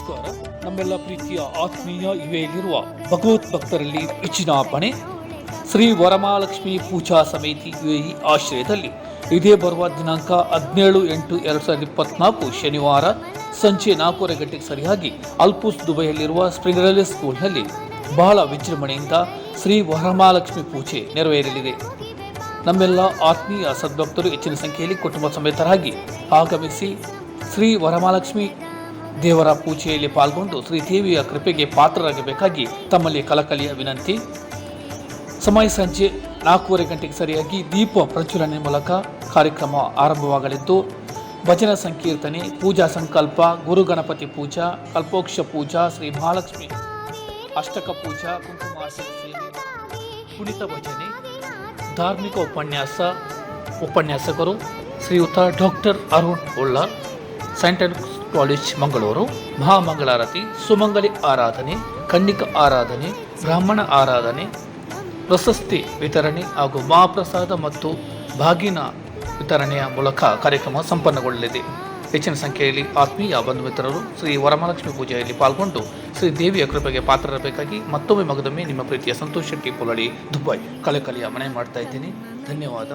ನಮಸ್ಕಾರ. ನಮ್ಮೆಲ್ಲ ಪ್ರೀತಿಯ, ಆತ್ಮೀಯ ಇವೆಯಲ್ಲಿರುವ ಭಗವತ್ ಭಕ್ತರಲ್ಲಿ ಹೆಚ್ಚಿನ ಪಣೆ ಶ್ರೀ ವರಮಹಾಲಕ್ಷ್ಮಿ ಪೂಜಾ ಸಮಿತಿ ಯುಎಇ ಆಶ್ರಯದಲ್ಲಿ ಇದೇ ಬರುವ ದಿನಾಂಕ ಹದಿನೇಳು ಎಂಟು ಎರಡು ಸಾವಿರದ ಇಪ್ಪತ್ನಾಲ್ಕು ಶನಿವಾರ ಸಂಜೆ ನಾಲ್ಕೂವರೆ ಗಂಟೆಗೆ ಸರಿಯಾಗಿ ಅಲ್ಪೂಸ್ ದುಬೈಯಲ್ಲಿರುವ ಸ್ಪ್ರಿಂಗ್ರಲಿ ಸ್ಕೂಲ್ನಲ್ಲಿ ಬಹಳ ವಿಜೃಂಭಣೆಯಿಂದ ಶ್ರೀ ವರಮಹಾಲಕ್ಷ್ಮಿ ಪೂಜೆ ನೆರವೇರಲಿದೆ. ನಮ್ಮೆಲ್ಲ ಆತ್ಮೀಯ ಸದ್ಭಕ್ತರು ಹೆಚ್ಚಿನ ಸಂಖ್ಯೆಯಲ್ಲಿ ಕುಟುಂಬ ಸಮೇತರಾಗಿ ಆಗಮಿಸಿ ಶ್ರೀ ವರಮಹಾಲಕ್ಷ್ಮಿ ದೇವರ ಪೂಜೆಯಲ್ಲಿ ಪಾಲ್ಗೊಂಡು ಶ್ರೀದೇವಿಯ ಕೃಪೆಗೆ ಪಾತ್ರರಾಗಬೇಕಾಗಿ ತಮ್ಮಲ್ಲಿ ಕಲಕಲಿಯ ವಿನಂತಿ. ಸಮಯ ಸಂಜೆ ನಾಲ್ಕೂವರೆ ಗಂಟೆಗೆ ಸರಿಯಾಗಿ ದೀಪ ಪ್ರಜ್ವಲನೆ ಮೂಲಕ ಕಾರ್ಯಕ್ರಮ ಆರಂಭವಾಗಲಿದ್ದು, ಭಜನ ಸಂಕೀರ್ತನೆ, ಪೂಜಾ ಸಂಕಲ್ಪ, ಗುರು ಗಣಪತಿ ಪೂಜಾ, ಕಲ್ಪೋಕ್ಷ ಪೂಜಾ, ಶ್ರೀ ಮಹಾಲಕ್ಷ್ಮಿ, ಅಷ್ಟಕ ಪೂಜಾ, ಕುಂಕುಮಾರ್ಚನ ಸೇವೆ ಕುಣಿತ ಭಜನೆ, ಧಾರ್ಮಿಕ ಉಪನ್ಯಾಸ, ಉಪನ್ಯಾಸಕರು, ಶ್ರೀಯುತ doctor Arun Ullar centre college Mangaluru, ಮಹಾಮಂಗಳಾರತಿ, ಸುಮಂಗಲಿ ಆರಾಧನೆ, ಕನ್ನಿಕ ಆರಾಧನೆ, ಬ್ರಾಹ್ಮಣ ಆರಾಧನೆ, ಪ್ರಶಸ್ತಿ ವಿತರಣೆ ಹಾಗೂ ಮಹಾಪ್ರಸಾದ ಮತ್ತು ಬಾಗಿನ ವಿತರಣೆಯ ಮೂಲಕ ಕಾರ್ಯಕ್ರಮ ಸಂಪನ್ನಗೊಳ್ಳಲಿದೆ. ಹೆಚ್ಚಿನ ಸಂಖ್ಯೆಯಲ್ಲಿ ಆತ್ಮೀಯ ಬಂಧು ಮಿತ್ರರು ಶ್ರೀ ವರಮಹಾಲಕ್ಷ್ಮಿ ಪೂಜೆಯಲ್ಲಿ ಪಾಲ್ಗೊಂಡು ಶ್ರೀ ದೇವಿಯ ಕೃಪೆಗೆ ಪಾತ್ರರಾಗಬೇಕಾಗಿ ಮತ್ತೊಮ್ಮೆ ಮಗದೊಮ್ಮೆ ನಿಮ್ಮ ಪ್ರೀತಿಯ ಸಂತೋಷ್ ಶೆಟ್ಟಿ ಪುಲಳಿ ದುಬೈ ಕಲೆ ಕಲೆಯ ಮನೆ ಮಾಡ್ತಾ ಇದ್ದೀನಿ. ಧನ್ಯವಾದ.